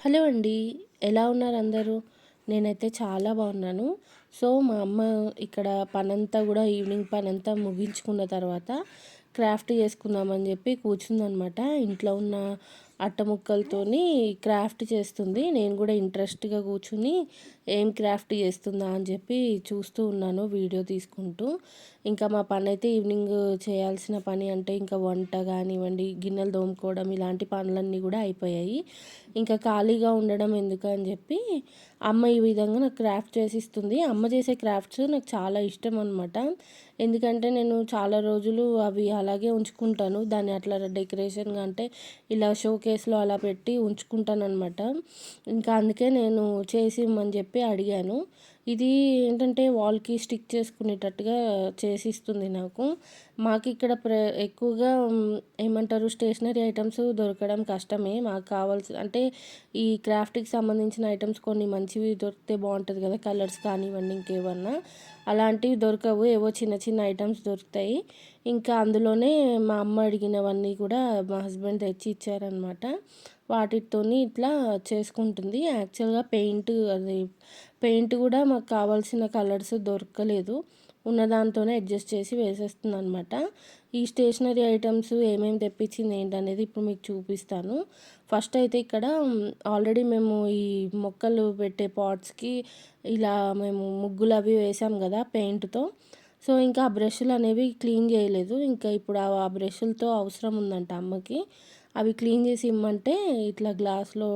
Hello అండి ఎలా ఉన్నారు అందరూ? నేనైతే చాలా బాగున్నాను. సో మా అమ్మ ఇక్కడ పనంతా కూడా ఈవినింగ్ పనంతా ముగించుకున్న తర్వాత క్రాఫ్ట్ చేసుకుందామని చెప్పి కూర్చుందనమాట. ఇంట్లో ఉన్న అట్ట ముక్కలతోని క్రాఫ్ట్ చేస్తుంది. నేను కూడా ఇంట్రెస్ట్గా కూర్చుని ఏం క్రాఫ్ట్ చేస్తుందా అని చెప్పి చూస్తూ ఉన్నాను వీడియో తీసుకుంటూ. ఇంకా మా పని అయితే ఈవినింగ్ చేయాల్సిన పని అంటే ఇంకా వంట కానివ్వండి గిన్నెలు తోముకోవడం ఇలాంటి పనులన్నీ కూడా అయిపోయాయి. ఇంకా ఖాళీగా ఉండడం ఎందుకు అని చెప్పి అమ్మ ఈ విధంగా నాకు క్రాఫ్ట్ చేసిస్తుంది. అమ్మ చేసే క్రాఫ్ట్స్ నాకు చాలా ఇష్టం అనమాట ఎందుకంటే నేను చాలా రోజులు అవి అలాగే ఉంచుకుంటాను. దాన్ని అట్లా డెకరేషన్గా అంటే ఇలా షో కేస్లో అలా పెట్టి ఉంచుకుంటాను అనమాట ఇంకా అందుకే నేను చేసి ఇమ్మని చెప్పి అడిగాను. ఇది ఏంటంటే వాల్కి స్టిక్ చేసుకునేటట్టుగా చేసిస్తుంది నాకు. మాకు ఇక్కడ ప్ర ఎక్కువగా ఏమంటారు స్టేషనరీ ఐటమ్స్ దొరకడం కష్టమే. మాకు కావాల్సి అంటే ఈ క్రాఫ్ట్కి సంబంధించిన ఐటమ్స్ కొన్ని మంచివి దొరికితే బాగుంటుంది కదా కలర్స్ కానివ్వండి ఇంకేమన్నా అలాంటివి దొరకవు ఏవో చిన్న చిన్న ఐటమ్స్ దొరుకుతాయి. ఇంకా అందులోనే మా అమ్మ అడిగినవన్నీ కూడా మా హస్బెండ్ తెచ్చి ఇచ్చారనమాట వాటితోని ఇట్లా చేసుకుంటుంది. యాక్చువల్గా పెయింట్ అది పెయింట్ కూడా మాకు కావాల్సిన కలర్స్ దొరకలేదు. ఉన్న దాంతోనే అడ్జస్ట్ చేసి వేసేస్తుంది అనమాట ఈ స్టేషనరీ ఐటమ్స్ ఏమేమి తెప్పించింది ఏంటనేది ఇప్పుడు మీకు చూపిస్తాను. ఫస్ట్ అయితే ఇక్కడ ఆల్రెడీ మేము ఈ మొక్కలు పెట్టే పాట్స్కి ఇలా మేము ముగ్గులు అవి వేసాం కదా పెయింట్తో. సో ఇంకా ఆ బ్రష్లు అనేవి క్లీన్ చేయలేదు. ఇంకా ఇప్పుడు ఆ బ్రష్లతో అవసరం ఉందంట అమ్మకి. అవి క్లీన్ చేసి ఇమ్మంటే ఇట్లా గ్లాస్లో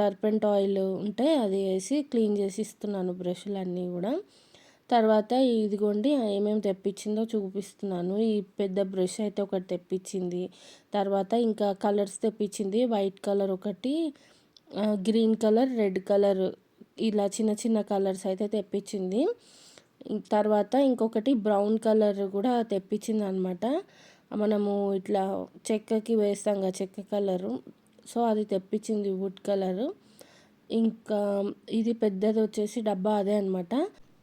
టర్పెంట్ ఆయిల్ ఉంటే అది వేసి క్లీన్ చేసి ఇస్తున్నాను బ్రష్లు అన్నీ కూడా. తర్వాత ఇదిగోండి ఏమేమి తెప్పించిందో చూపిస్తున్నాను. ఈ పెద్ద బ్రష్ అయితే ఒకటి తెప్పించింది. తర్వాత ఇంకా కలర్స్ తెప్పించింది. వైట్ కలర్ ఒకటి గ్రీన్ కలర్ రెడ్ కలర్ ఇలా చిన్న చిన్న కలర్స్ అయితే తెప్పించింది. తర్వాత ఇంకొకటి బ్రౌన్ కలర్ కూడా తెప్పించింది అనమాట మనము ఇట్లా చెక్కకి వేస్తాం కదా చెక్క కలరు. సో అది తెప్పించింది వుడ్ కలరు. ఇంకా ఇది పెద్దది వచ్చేసి డబ్బా అదే అనమాట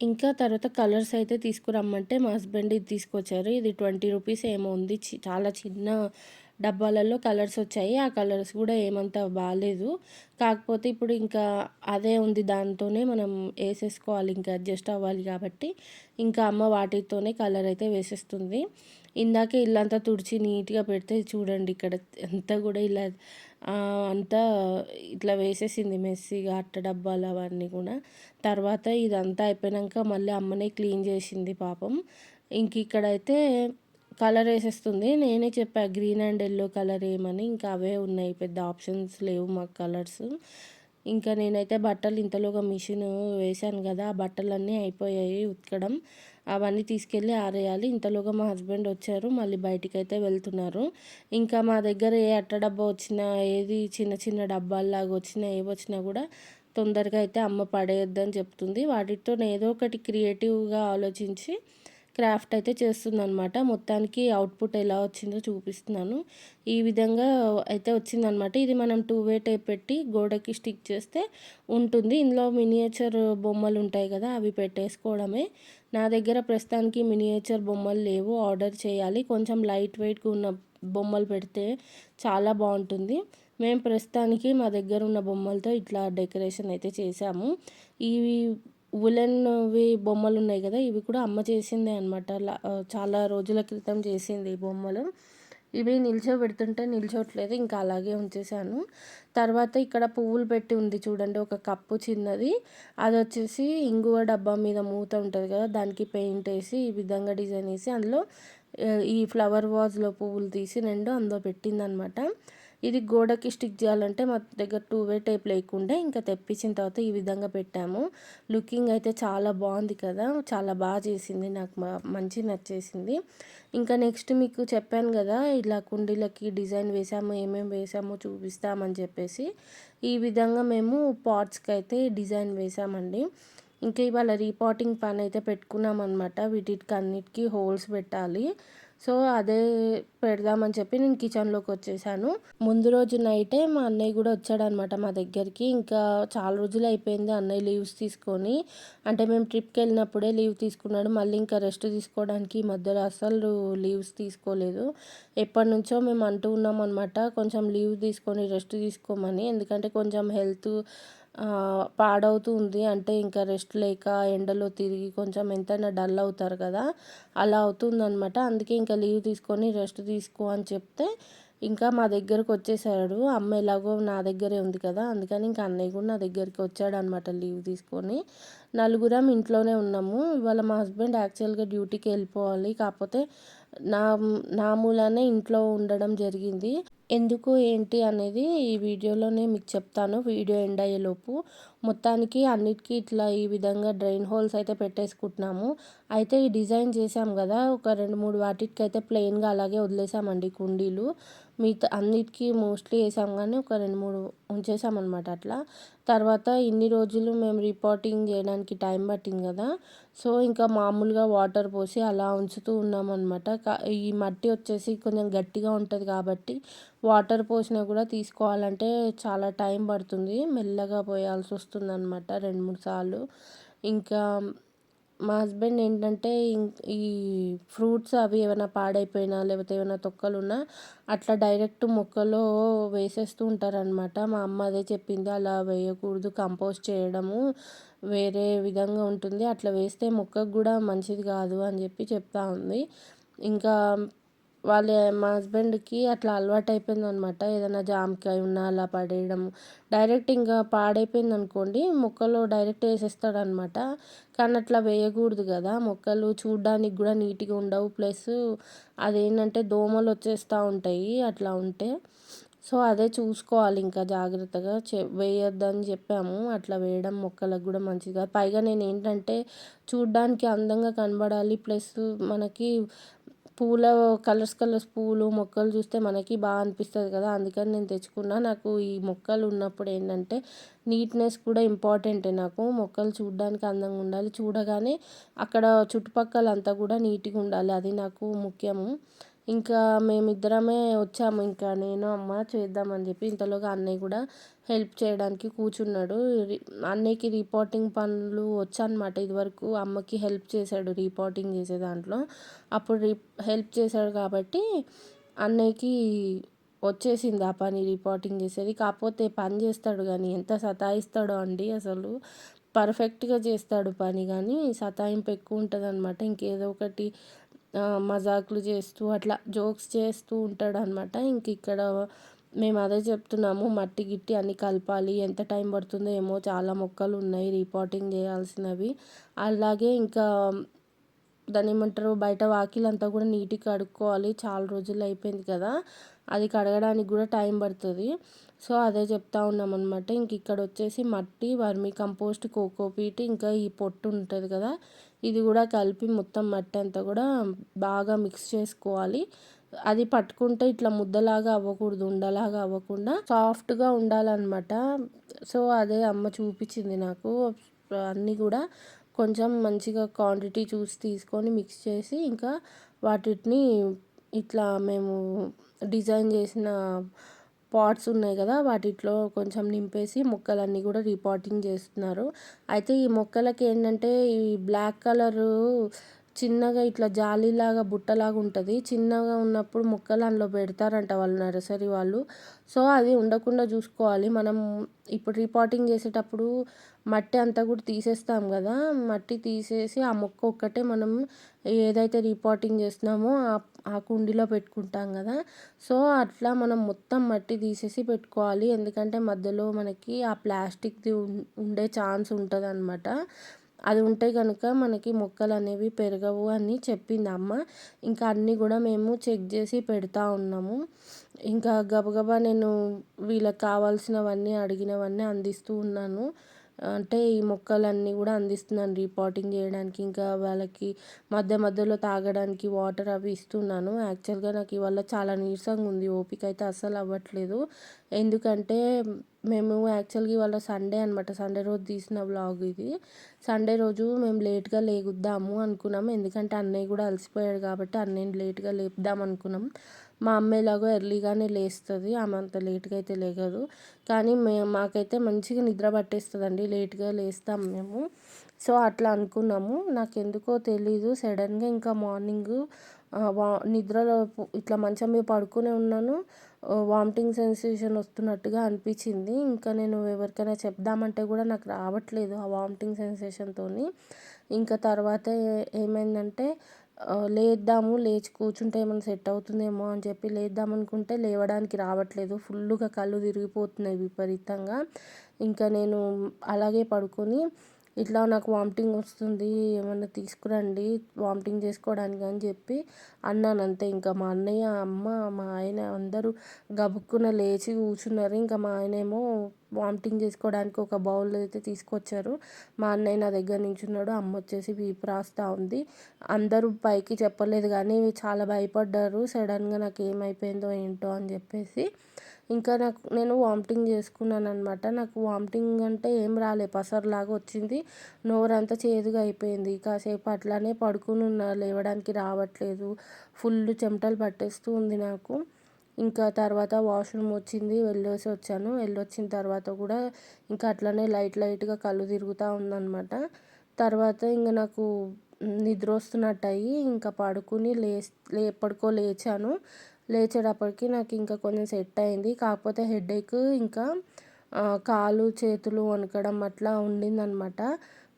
ఇంకా తర్వాత కలర్స్ అయితే తీసుకురమ్మంటే మా హస్బెండ్ ఇది తీసుకొచ్చారు. ఇది ట్వంటీ రూపీస్ ఏమో ఉంది. చాలా చిన్న డబ్బాలలో కలర్స్ వచ్చాయి. ఆ కలర్స్ కూడా ఏమంత బాగాలేదు కాకపోతే ఇప్పుడు ఇంకా అదే ఉంది దాంతోనే మనం వేసేసుకోవాలి. ఇంకా అడ్జస్ట్ అవ్వాలి కాబట్టి ఇంకా అమ్మ వాటితోనే కలర్ అయితే వేసేస్తుంది. ఇందాకే ఇల్లంతా తుడిచి నీట్గా పెడితే చూడండి ఇక్కడ అంతా కూడా ఇలా అంతా ఇట్లా వేసేసింది మెస్సీగా అట్ట డబ్బాలు అవన్నీ కూడా. తర్వాత ఇదంతా అయిపోయాక మళ్ళీ అమ్మనే క్లీన్ చేసింది పాపం. ఇంక ఇక్కడైతే కలర్ వేసేస్తుంది. నేనే చెప్పా గ్రీన్ అండ్ ఎల్లో కలర్ ఏమని ఇంకా అవే ఉన్నాయి పెద్ద ఆప్షన్స్ లేవు మాకు కలర్స్. ఇంకా నేనైతే బట్టలు ఇంతలోగా మిషన్ వేశాను కదా ఆ బట్టలన్నీ అయిపోయాయి ఉతకడం. అవన్నీ తీసుకెళ్ళి ఆరేయాలి. ఇంతలోగా మా హస్బెండ్ వచ్చారు. మళ్ళీ బయటికి అయితే వెళ్తున్నారు. ఇంకా మా దగ్గర ఏ అట్ట డబ్బా వచ్చినా ఏది చిన్న చిన్న డబ్బాల్లాగా వచ్చినా ఏవి వచ్చినా కూడా తొందరగా అయితే అమ్మ పడేయద్దని చెప్తుంది. వాటితో ఏదో ఒకటి క్రియేటివ్గా ఆలోచించి క్రాఫ్ట్ అయితే చేస్తుందనమాట మొత్తానికి అవుట్పుట్ ఎలా వచ్చిందో చూపిస్తున్నాను. ఈ విధంగా అయితే వచ్చిందనమాట ఇది మనం టూ వే టైప్ పెట్టి గోడకి స్టిక్ చేస్తే ఉంటుంది. ఇందులో మినియేచర్ బొమ్మలు ఉంటాయి కదా అవి పెట్టేసుకోవడమే. నా దగ్గర ప్రస్తుతానికి మినియేచర్ బొమ్మలు లేవు. ఆర్డర్ చేయాలి. కొంచెం లైట్ వెయిట్గా ఉన్న బొమ్మలు పెడితే చాలా బాగుంటుంది. మేము ప్రస్తుతానికి మా దగ్గర ఉన్న బొమ్మలతో ఇట్లా డెకరేషన్ అయితే చేసాము ఇవి ఉలెన్వి బొమ్మలు ఉన్నాయి కదా ఇవి కూడా అమ్మ చేసిందే అనమాట చాలా రోజుల క్రితం చేసింది ఈ బొమ్మలు. ఇవి నిల్చోబెడుతుంటే నిల్చోట్లేదు ఇంకా అలాగే ఉంచేసాను తర్వాత ఇక్కడ పువ్వులు పెట్టి ఉంది చూడండి ఒక కప్పు చిన్నది. అది వచ్చేసి ఇంగువ డబ్బా మీద మూత ఉంటుంది కదా దానికి పెయింట్ వేసి ఈ విధంగా డిజైన్ వేసి అందులో ఈ ఫ్లవర్ వాజ్లో పువ్వులు తీసి రెండు అందులో పెట్టిందనమాట ఇది గోడకి స్టిక్ చేయాలంటే మా దగ్గర టూ వే టైప్ లేకుండే ఇంకా తెప్పించిన తర్వాత ఈ విధంగా పెట్టాము. లుకింగ్ అయితే చాలా బాగుంది కదా. చాలా బాగా చేసింది. నాకు మంచి నచ్చేసింది. ఇంకా నెక్స్ట్ మీకు చెప్పాను కదా ఇలా కుండీలకి డిజైన్ వేసాము ఏమేమి వేసామో చూపిస్తామని చెప్పేసి. ఈ విధంగా మేము పాట్స్కి అయితే డిజైన్ వేసామండి. ఇంకా ఇవాళ రీపాటింగ్ పని అయితే పెట్టుకున్నాం అనమాట వీటికి అన్నిటికీ హోల్స్ పెట్టాలి. సో అదే పెడదామని చెప్పి నేను కిచెన్లోకి వచ్చేసాను. ముందు రోజు నైటే మా అన్నయ్య కూడా వచ్చాడనమాట మా దగ్గరికి. ఇంకా చాలా రోజులు అయిపోయింది అన్నయ్య లీవ్స్ తీసుకొని. అంటే మేము ట్రిప్కి వెళ్ళినప్పుడే లీవ్ తీసుకున్నాడు. మళ్ళీ ఇంకా రెస్ట్ తీసుకోవడానికి ఈ మధ్యలో అసలు లీవ్స్ తీసుకోలేదు. ఎప్పటి నుంచో మేము అంటూ ఉన్నాం అనమాట కొంచెం లీవ్ తీసుకొని రెస్ట్ తీసుకోమని. ఎందుకంటే కొంచెం హెల్త్ పాడవుతుంది అంటే ఇంకా రెస్ట్ లేక ఎండలో తిరిగి కొంచెం ఎంతైనా డల్ అవుతారు కదా అలా అవుతుందనమాట అందుకే ఇంకా లీవ్ తీసుకొని రెస్ట్ తీసుకో అని చెప్తే ఇంకా మా దగ్గరకు వచ్చేసాడు. అమ్మ ఎలాగో నా దగ్గరే ఉంది కదా అందుకని ఇంకా అన్నయ్య కూడా నా దగ్గరికి వచ్చాడు అనమాట లీవ్ తీసుకొని. నలుగురం ఇంట్లోనే ఉన్నాము. ఇవాళ మా హస్బెండ్ యాక్చువల్గా డ్యూటీకి వెళ్ళిపోవాలి. కాకపోతే నా నా మూలానే ఇంట్లో ఉండడం జరిగింది. ఎందుకు ఏంటి అనేది ఈ వీడియోలోనే మీకు చెప్తాను. వీడియో ఎండ్ అయ్యేలోపు మొత్తానికి అన్నిటికీ ఇట్లా ఈ విధంగా డ్రైన్ హోల్స్ అయితే పెట్టేసుకుంటున్నాము. అయితే ఈ డిజైన్ చేసాం కదా ఒక రెండు మూడు వాటికి అయితే ప్లెయిన్గా అలాగే వదిలేసామండి కుండీలు. మిగతా అన్నిటికీ మోస్ట్లీ వేసాం కానీ ఒక రెండు మూడు ఉంచేసామన్నమాట అట్లా. తర్వాత ఇన్ని రోజులు మేము రిపోర్టింగ్ చేయడానికి టైం పట్టింది కదా. సో ఇంకా మామూలుగా వాటర్ పోసి అలా ఉంచుతూ ఉన్నామన్నమాట ఈ మట్టి వచ్చేసి కొంచెం గట్టిగా ఉంటుంది కాబట్టి వాటర్ పోసినా కూడా తీసుకోవాలంటే చాలా టైం పడుతుంది. మెల్లగా పోయాల్సి వస్తుంది అనమాట రెండు మూడు సార్లు. ఇంకా మా హస్బెండ్ ఏంటంటే ఈ ఫ్రూట్స్ అవి ఏమైనా పాడైపోయినా లేకపోతే ఏమైనా తొక్కలు ఉన్నా అట్లా డైరెక్ట్ మొక్కలో వేసేస్తూ ఉంటారనమాట మా అమ్మ అదే చెప్పింది. అలా వేయకూడదు కంపోస్ట్ చేయడము వేరే విధంగా ఉంటుంది. అట్లా వేస్తే మొక్కకు కూడా మంచిది కాదు అని చెప్పి చెప్తా ఉంది. ఇంకా వాళ్ళ మా హస్బెండ్కి అట్లా అలవాటు అయిపోయింది అనమాట ఏదైనా జామకాయ ఉన్నా అలా పడేయడం. డైరెక్ట్ ఇంకా పాడైపోయింది అనుకోండి మొక్కలు డైరెక్ట్ వేసేస్తాడు అనమాట కానీ అట్లా వేయకూడదు కదా. మొక్కలు చూడడానికి కూడా నీట్గా ఉండవు. ప్లస్ అదేంటంటే దోమలు వచ్చేస్తూ ఉంటాయి అట్లా ఉంటే. సో అదే చూసుకోవాలి ఇంకా జాగ్రత్తగా. చె వేయొద్దని చెప్పాము. అట్లా వేయడం మొక్కలకు కూడా మంచిది కాదు. పైగా నేను ఏంటంటే చూడ్డానికి అందంగా కనబడాలి. ప్లస్ మనకి పూల కలర్స్ కలర్స్ పూలు మొక్కలు చూస్తే మనకి బాగా అనిపిస్తుంది కదా. అందుకని నేను తెచ్చుకున్నా. నాకు ఈ మొక్కలు ఉన్నప్పుడు ఏంటంటే నీట్నెస్ కూడా ఇంపార్టెంటే నాకు. మొక్కలు చూడడానికి అందంగా ఉండాలి. చూడగానే అక్కడ చుట్టుపక్కల అంతా కూడా నీట్గా ఉండాలి. అది నాకు ముఖ్యము. ఇంకా మేమిద్దరమే వచ్చాము. ఇంకా నేను అమ్మ చేద్దామని చెప్పి ఇంతలోగా అన్నయ్య కూడా హెల్ప్ చేయడానికి కూర్చున్నాడు. అన్నయ్యకి రిపోర్టింగ్ పనులు వచ్చనమాట ఇదివరకు అమ్మకి హెల్ప్ చేశాడు రిపోర్టింగ్ చేసే దాంట్లో. అప్పుడు రి హెల్ప్ చేశాడు కాబట్టి అన్నయ్యకి వచ్చేసింది ఆ పని రిపోర్టింగ్ చేసేది. కాకపోతే పని చేస్తాడు కానీ ఎంత సతాయిస్తాడో అండి అసలు. పర్ఫెక్ట్గా చేస్తాడు పని కానీ సతాయింపు ఎక్కువ ఉంటుంది అనమాట ఇంకేదో ఒకటి మజాకులు చేస్తూ అట్లా జోక్స్ చేస్తూ ఉంటాడు అనమాట ఇంక ఇక్కడ మేము అదే చెప్తున్నాము మట్టి గిట్టి అన్ని కలపాలి ఎంత టైం పడుతుందో ఏమో చాలా మొక్కలు ఉన్నాయి రిపోర్టింగ్ చేయాల్సినవి. అలాగే ఇంకా దాన్ని ఏమంటారు బయట వాకిలంతా కూడా నీట్గా కడుక్కోవాలి చాలా రోజులు అయిపోయింది కదా అది కడగడానికి కూడా టైం పడుతుంది. సో అదే చెప్తా ఉన్నాం అనమాట ఇంక ఇక్కడ వచ్చేసి మట్టి వర్మి కంపోస్ట్ కోకోపీట్ ఇంకా ఈ పొట్టు ఉంటుంది కదా ఇది కూడా కలిపి మొత్తం మట్టి అంతా కూడా బాగా మిక్స్ చేసుకోవాలి. అది పట్టుకుంటే ఇట్లా ముద్దలాగా అవ్వకూడదు ఉండలాగా అవ్వకుండా సాఫ్ట్గా ఉండాలన్నమాట. సో అదే అమ్మ చూపించింది నాకు. అన్నీ కూడా కొంచెం మంచిగా క్వాంటిటీ చూసి తీసుకొని మిక్స్ చేసి ఇంకా వాటిని ఇట్లా మేము డిజైన్ చేసిన పాట్స్ ఉన్నాయి కదా వాటిలో కొంచెం నింపేసి మొక్కలన్నీ కూడా రిపోర్టింగ్ చేస్తున్నారు. అయితే ఈ మొక్కలకి ఏంటంటే ఈ బ్లాక్ కలరు చిన్నగా ఇట్లా జాలీలాగా బుట్టలాగా ఉంటుంది. చిన్నగా ఉన్నప్పుడు మొక్కలు అందులో పెడతారంట వాళ్ళు నర్సరీ వాళ్ళు. సో అది ఉండకుండా చూసుకోవాలి. మనం ఇప్పుడు రిపోర్టింగ్ చేసేటప్పుడు మట్టి అంతా కూడా తీసేస్తాం కదా. మట్టి తీసేసి ఆ మొక్క ఒక్కటే మనం ఏదైతే రిపోర్టింగ్ చేస్తున్నామో ఆ కుండీలో పెట్టుకుంటాం కదా. సో అట్లా మనం మొత్తం మట్టి తీసేసి పెట్టుకోవాలి. ఎందుకంటే మధ్యలో మనకి ఆ ప్లాస్టిక్ది ఉండే ఛాన్స్ ఉంటుంది అనమాట అది ఉంటే కనుక మనకి మొక్కలు అనేవి పెరగవు అని చెప్పింది అమ్మ. ఇంకా అన్నీ కూడా మేము చెక్ చేసి పెడతా ఉన్నాము. ఇంకా గబగబా నేను వీళ్ళకి కావాల్సినవన్నీ అడిగినవన్నీ అందిస్తూ ఉన్నాను. అంటే ఈ మొక్కలన్నీ కూడా అందిస్తున్నాను రిపోర్టింగ్ చేయడానికి ఇంకా వాళ్ళకి మధ్య మధ్యలో తాగడానికి వాటర్ అవి ఇస్తున్నాను. యాక్చువల్గా నాకు ఇవాళ చాలా నీరసంగా ఉంది ఓపిక అయితే అస్సలు అవ్వట్లేదు. ఎందుకంటే మేము యాక్చువల్గా ఇవాళ సండే అనమాట సండే రోజు తీసిన వ్లాగ్ ఇది. సండే రోజు మేము లేట్గా లేగుద్దాము అనుకున్నాము ఎందుకంటే అన్నయ్య కూడా అలసిపోయాడు కాబట్టి అన్నయ్యని లేట్గా లేపుదాం అనుకున్నాం. మా అమ్మ ఎలాగో ఎర్లీగానే లేస్తుంది. ఆమె అంత లేట్గా అయితే లేగదు. కానీ మే మాకైతే మంచిగా నిద్ర పట్టేస్తుందండి. లేట్గా లేస్తాం మేము. సో అట్లా అనుకున్నాము. నాకు ఎందుకో తెలీదు. సడన్గా ఇంకా మార్నింగ్ వా నిద్రలో ఇట్లా మంచం మీద పడుకునే ఉన్నాను. వామిటింగ్ సెన్సేషన్ వస్తున్నట్టుగా అనిపించింది. ఇంకా నేను ఎవరికైనా చెప్దామంటే కూడా నాకు రావట్లేదు ఆ వామిటింగ్ సెన్సేషన్తో ఇంకా తర్వాత ఏమైందంటే లేద్దాము లేచి కూర్చుంటే ఏమైనా సెట్ అవుతుందేమో అని చెప్పి లేద్దాం అనుకుంటే లేవడానికి రావట్లేదు. ఫుల్గా కళ్ళు తిరిగిపోతున్నాయి విపరీతంగా. ఇంకా నేను అలాగే పడుకొని ఇట్లా నాకు వామిటింగ్ వస్తుంది ఏమన్నా తీసుకురండి వామిటింగ్ చేసుకోవడానికి అని చెప్పి అన్నాను అంతే. ఇంకా మా అన్నయ్య అమ్మ మా ఆయన అందరూ గబుక్కున లేచి కూర్చున్నారు. ఇంకా మా ఆయనేమో వామిటింగ్ చేసుకోవడానికి ఒక బౌల్ అయితే తీసుకొచ్చారు. మా అన్నయ్య నా దగ్గర నించున్నాడు. అమ్మ వచ్చేసి వీపు రాస్తూ ఉంది. అందరూ పైకి చెప్పలేదు కానీ చాలా భయపడ్డారు. సడన్గా నాకు ఏమైపోయిందో ఏంటో అని చెప్పేసి ఇంకా నాకు నేను వామిటింగ్ చేసుకున్నాను అనమాట నాకు వామిటింగ్ అంటే ఏం రాలే. పసరులాగా వచ్చింది. నోరంతా చేదుగా అయిపోయింది. కాసేపు అట్లానే పడుకుని ఉన్నా లేవడానికి రావట్లేదు. ఫుల్ చెమటలు పట్టేస్తూ ఉంది నాకు. ఇంకా తర్వాత వాష్రూమ్ వచ్చింది వెళ్ళేసి వచ్చాను. వెళ్ళొచ్చిన తర్వాత కూడా ఇంకా అట్లనే లైట్ లైట్గా కళ్ళు తిరుగుతూ ఉందన్నమాట. తర్వాత ఇంకా నాకు నిద్ర వస్తున్నట్టు అయ్యి ఇంకా పడుకుని లే ఎప్పటికో లేచాను. లేచేటప్పటికి నాకు ఇంకా కొంచెం సెట్ అయింది. కాకపోతే హెడేక్ ఇంకా కాలు చేతులు వణకడం అట్లా ఉండిందనమాట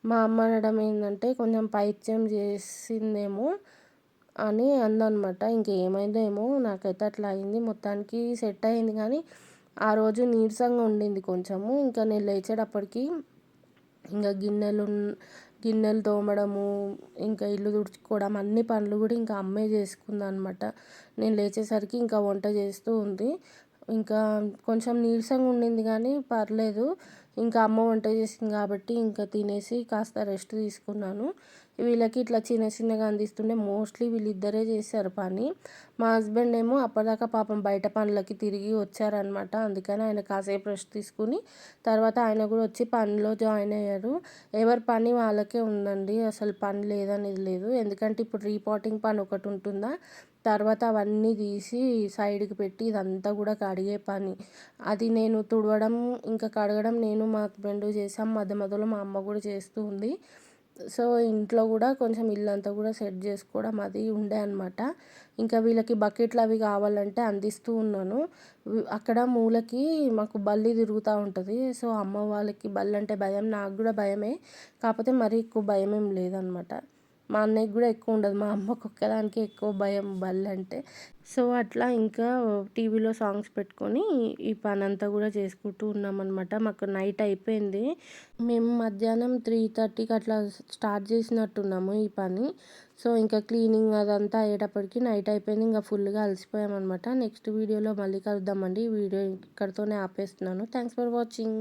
మా అమ్మ అనడం ఏంటంటే కొంచెం పైత్యం చేసిందేమో. అని అందనమాట. ఇంకేమైందో ఏమో నాకైతే అట్లా అయింది. మొత్తానికి సెట్ అయింది కానీ ఆ రోజు నీరసంగా ఉండింది కొంచెము. ఇంకా నేను లేచేటప్పటికి ఇంకా గిన్నెలు గిన్నెలు తోమడము ఇంకా ఇల్లు తుడుచుకోవడం అన్ని పనులు కూడా ఇంకా అమ్మే చేసుకుందనమాట. నేను లేచేసరికి ఇంకా వంట చేస్తూ ఉంది. ఇంకా కొంచెం నీరసంగా ఉండింది కానీ పర్లేదు. ఇంకా అమ్మ వంట చేసింది కాబట్టి ఇంకా తినేసి కాస్త రెస్ట్ తీసుకున్నాను. వీళ్ళకి ఇట్లా చిన్న చిన్నగా అందిస్తుండే. మోస్ట్లీ వీళ్ళిద్దరే చేశారు పని. మా హస్బెండ్ ఏమో అప్పటిదాకా పాపం బయట పనులకి తిరిగి వచ్చారనమాట అందుకని ఆయన కాసేపు రెస్ట్ తీసుకుని తర్వాత ఆయన కూడా వచ్చి పనిలో జాయిన్ అయ్యారు. ఎవరి పని వాళ్ళకే ఉందండి. అసలు పని లేదనేది లేదు. ఎందుకంటే ఇప్పుడు రీపాటింగ్ పని ఒకటి ఉంటుందా? తర్వాత అవన్నీ తీసి సైడ్కి పెట్టి ఇదంతా కూడా కడిగే పని. అది నేను తుడవడం ఇంకా కడగడం నేను మా హస్బెండ్ చేసాం మధ్య మధ్యలో మా అమ్మ కూడా చేస్తూ ఉంది. సో ఇంట్లో కూడా కొంచెం ఇల్లంతా కూడా సెట్ చేసుకోవడం అది ఉండే అనమాట ఇంకా వీళ్ళకి బకెట్లు అవి కావాలంటే అందిస్తూ ఉన్నాను. అక్కడ మూలకి మాకు బల్లి తిరుగుతూ ఉంటుంది. సో అమ్మ వాళ్ళకి బల్లి అంటే భయం నాకు కూడా భయమే. కాకపోతే మరి ఎక్కువ భయం ఏం లేదనమాట మా అన్నయ్యకి కూడా ఎక్కువ ఉండదు మా అమ్మకు ఒక్కదానికి ఎక్కువ భయం బల్లి అంటే. సో అట్లా ఇంకా టీవీలో సాంగ్స్ పెట్టుకొని ఈ పని అంతా కూడా చేసుకుంటూ ఉన్నామన్నమాట. మాకు నైట్ అయిపోయింది. మేము మధ్యాహ్నం త్రీ థర్టీకి అట్లా స్టార్ట్ చేసినట్టున్నాము ఈ పని. సో ఇంకా క్లీనింగ్ అదంతా అయ్యేటప్పటికి నైట్ అయిపోయింది. ఇంకా ఫుల్గా అలసిపోయామన్నమాట. నెక్స్ట్ వీడియోలో మళ్ళీ కలుద్దామండి. ఈ వీడియో ఇక్కడితోనే ఆపేస్తున్నాను. Thanks for watching.